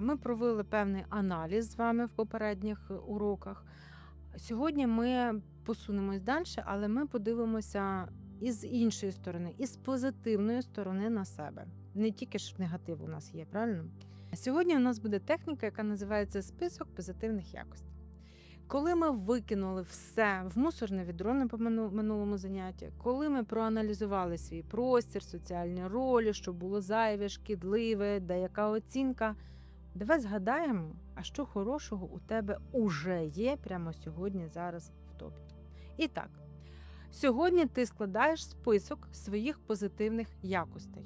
Ми провели певний аналіз з вами в попередніх уроках. Сьогодні ми посунемось далі, але ми подивимося із іншої сторони, із позитивної сторони на себе. Не тільки ж негатив у нас є, правильно? Сьогодні у нас буде техніка, яка називається список позитивних якостей. Коли ми викинули все в мусорне відро на минулому занятті, коли ми проаналізували свій простір, соціальні ролі, що було зайве, шкідливе, деяка оцінка, давай згадаємо, а що хорошого у тебе уже є прямо сьогодні, зараз в тобі. І так, сьогодні ти складаєш список своїх позитивних якостей.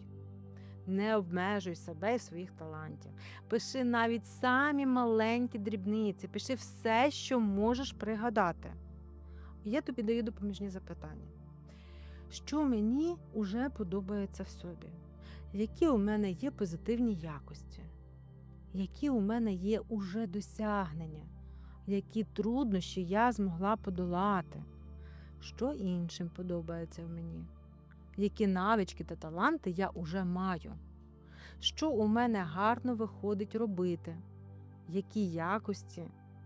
Не обмежуй себе і своїх талантів. Пиши навіть самі маленькі дрібниці, пиши все, що можеш пригадати. Я тобі даю допоміжні запитання. Що мені уже подобається в собі? Які у мене є позитивні якості? Які у мене є уже досягнення? Які труднощі я змогла подолати? Що іншим подобається в мені? Які навички та таланти я уже маю? Що у мене гарно виходить робити? Які якості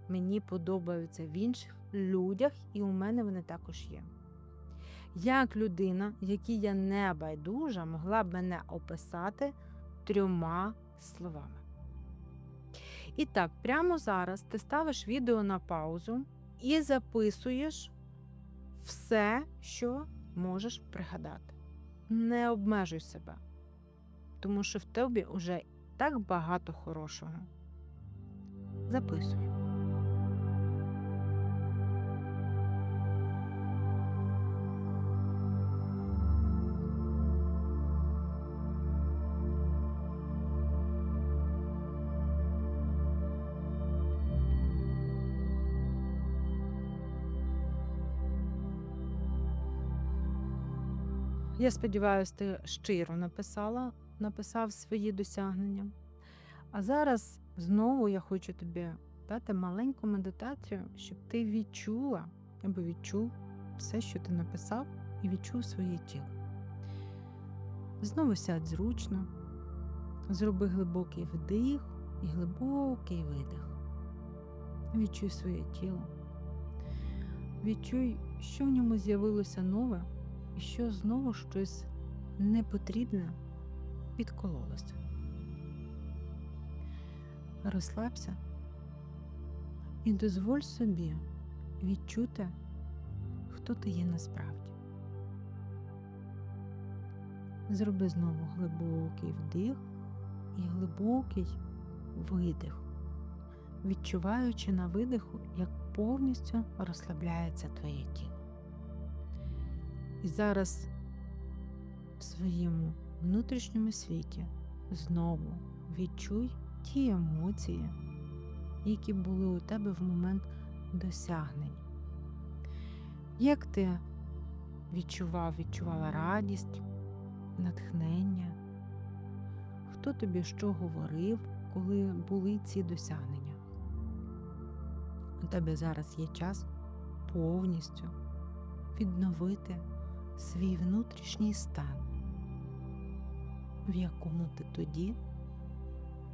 мені подобаються в інших людях, і у мене вони також є. Як людина, якій я не байдужа, могла б мене описати трьома словами. І так, прямо зараз ти ставиш відео на паузу і записуєш все, що можеш пригадати. Не обмежуй себе, тому що в тобі вже так багато хорошого. Записуй. Я сподіваюся, ти щиро написала, написав свої досягнення. А зараз знову я хочу тобі дати маленьку медитацію, щоб ти відчула або відчув все, що ти написав, і відчув своє тіло. Знову сядь зручно, зроби глибокий вдих і глибокий видих. Відчуй своє тіло. Відчуй, що в ньому з'явилося нове що знову щось непотрібне підкололося. Розслабся і дозволь собі відчути, хто ти є насправді. Зроби знову глибокий вдих і глибокий видих, відчуваючи на видиху, як повністю розслабляється твоє тіло. І зараз в своєму внутрішньому світі знову відчуй ті емоції, які були у тебе в момент досягнень. Як ти відчував, відчувала радість, натхнення? Хто тобі що говорив, коли були ці досягнення? У тебе зараз є час повністю відновити свій внутрішній стан, в якому ти тоді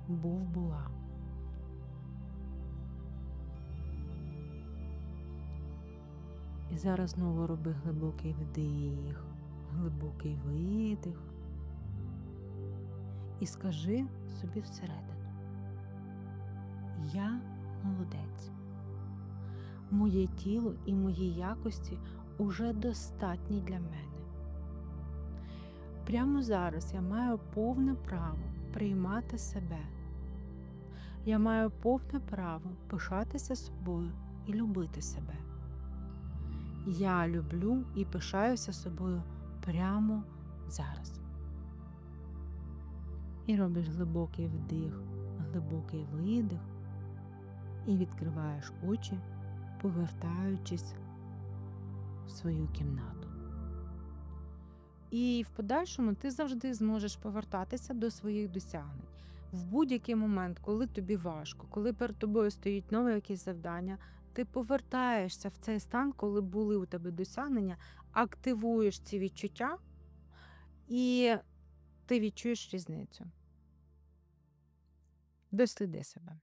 був була. І зараз знову роби глибокий вдих, глибокий видих. І скажи собі всередину. Я молодець. Моє тіло і мої якості уже достатні для мене. Прямо зараз я маю повне право приймати себе. Я маю повне право пишатися собою і любити себе. Я люблю і пишаюся собою прямо зараз. І робиш глибокий вдих, глибокий видих, і відкриваєш очі, повертаючись свою кімнату. І в подальшому ти завжди зможеш повертатися до своїх досягнень. В будь-який момент, коли тобі важко, коли перед тобою стоїть нове якесь завдання, ти повертаєшся в цей стан, коли були у тебе досягнення, активуєш ці відчуття, і ти відчуєш різницю. Досліди себе.